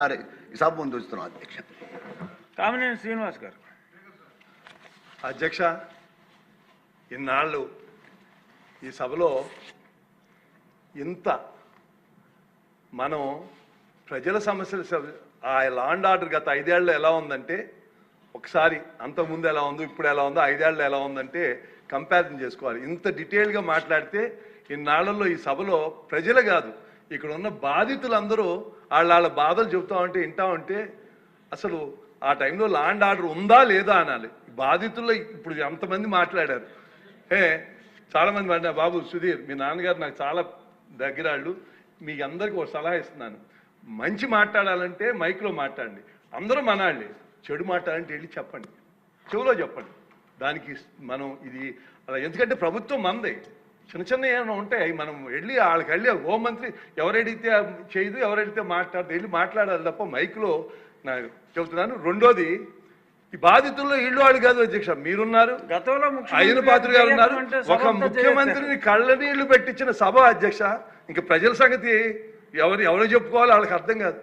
ఈ సభ ముందు అధ్యక్ష. కామినేని శ్రీనివాస్ గారు. అధ్యక్ష ఇన్నాళ్ళు ఈ సభలో ఇంత మనం ప్రజల సమస్యలు ఆ లాండ్ ఆర్డర్ గత ఐదేళ్ళు ఎలా ఉందంటే ఒకసారి అంతకుముందు ఎలా ఉందో ఇప్పుడు ఎలా ఉందో ఐదేళ్ళు ఎలా ఉందంటే కంపారిజన్ చేసుకోవాలి. ఇంత డీటెయిల్గా మాట్లాడితే ఇన్నాళ్ళలో ఈ సభలో ప్రజలు కాదు ఇక్కడ ఉన్న బాధితులందరూ వాళ్ళ వాళ్ళ బాధలు చెబుతా ఉంటే వింటా ఉంటే అసలు ఆ టైంలో లాండ్ ఆర్డర్ ఉందా లేదా అనాలి. బాధితుల్లో ఇప్పుడు ఎంతమంది మాట్లాడారు. ఏ చాలామంది బాబు సుధీర్ మీ నాన్నగారు నాకు చాలా దగ్గరాళ్ళు. మీ అందరికీ ఒక సలహా ఇస్తున్నాను. మంచి మాట్లాడాలంటే మైక్లో మాట్లాడండి. అందరూ మనాళ్ళే. చెడు మాట్లాడాలంటే వెళ్ళి చెప్పండి. చెవులో చెప్పండి. దానికి మనం ఇది అలా ఎందుకంటే ప్రభుత్వం మందే. చిన్న చిన్న ఏమైనా ఉంటాయి మనం వెళ్ళి వాళ్ళకి వెళ్ళి హోంమంత్రి ఎవరెడితే చేయదు ఎవరెడితే మాట్లాడదు వెళ్ళి మాట్లాడాలి తప్ప మైక్లో నాకు చెబుతున్నాను. రెండోది ఈ బాధితుల్లో ఇళ్ళు వాళ్ళు కాదు అధ్యక్ష మీరున్నారు. గతంలో అయిన పాత్ర గారు ఉన్నారు. ఒక ముఖ్యమంత్రిని కళ్ళ నీళ్ళు పెట్టించిన సభ అధ్యక్ష ఇంకా ప్రజల సంగతి ఎవరు ఎవరు చెప్పుకోవాలో వాళ్ళకి అర్థం కాదు.